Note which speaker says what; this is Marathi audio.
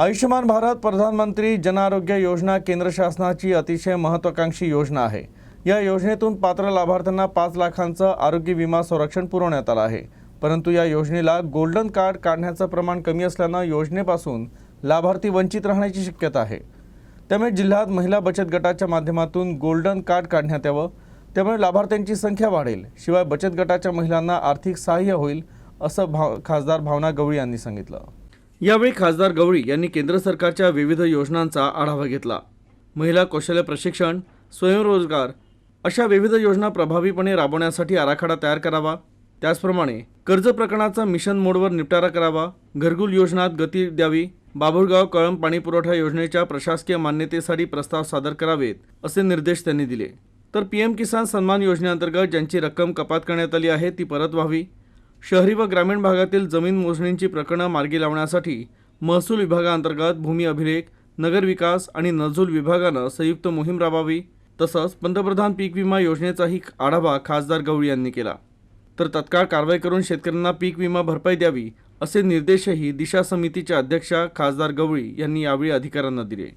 Speaker 1: आयुष्यमान भारत प्रधानमंत्री जन आरोग्य योजना केंद्र शासनाची अतिशय महत्त्वाकांक्षी योजना आहे. या योजनेतून पात्र लाभार्थ्यांना पाच लाखांचं आरोग्य विमा संरक्षण पुरवण्यात आलं आहे. परंतु या योजनेला गोल्डन कार्ड काढण्याचं प्रमाण कमी असल्यानं योजनेपासून लाभार्थी वंचित राहण्याची शक्यता आहे. त्यामुळे जिल्ह्यात महिला बचत गटाच्या माध्यमातून गोल्डन कार्ड काढण्यात यावं. त्यामुळे लाभार्थ्यांची संख्या वाढेल. शिवाय बचत गटाच्या महिलांना आर्थिक सहाय्य होईल असं भाव खासदार भावना गवळी यांनी सांगितलं. यावेळी खासदार गवळी यांनी केंद्र सरकारच्या विविध योजनांचा आढावा घेतला. महिला कौशल्य प्रशिक्षण स्वयंरोजगार अशा विविध योजना प्रभावीपणे राबवण्यासाठी आराखडा तयार करावा. त्याचप्रमाणे कर्ज प्रकरणाचा मिशन मोडवर निपटारा करावा. घरकुल योजनात गती द्यावी. बाभुळगाव कळंब पाणी पुरवठा योजनेच्या प्रशासकीय मान्यतेसाठी प्रस्ताव सादर करावेत असे निर्देश त्यांनी दिले. तर पीएम किसान सन्मान योजनेअंतर्गत ज्यांची रक्कम कपात करण्यात आली आहे ती परत व्हावी. शहरी व ग्रामीण भागातील जमीन मोजणींची प्रकरणं मार्गी लावण्यासाठी महसूल विभागाअंतर्गत भूमी अभिलेख नगरविकास आणि नजूल विभागानं संयुक्त मोहीम राबवावी तसंच पंतप्रधान पीक विमा योजनेचाही आढावा खासदार गवळी यांनी केला. तर तत्काळ कारवाई करून शेतकऱ्यांना पीक विमा भरपाई द्यावी असे निर्देशही दिशा समितीच्या अध्यक्षा खासदार गवळी यांनी यावेळी अधिकाऱ्यांना दिले.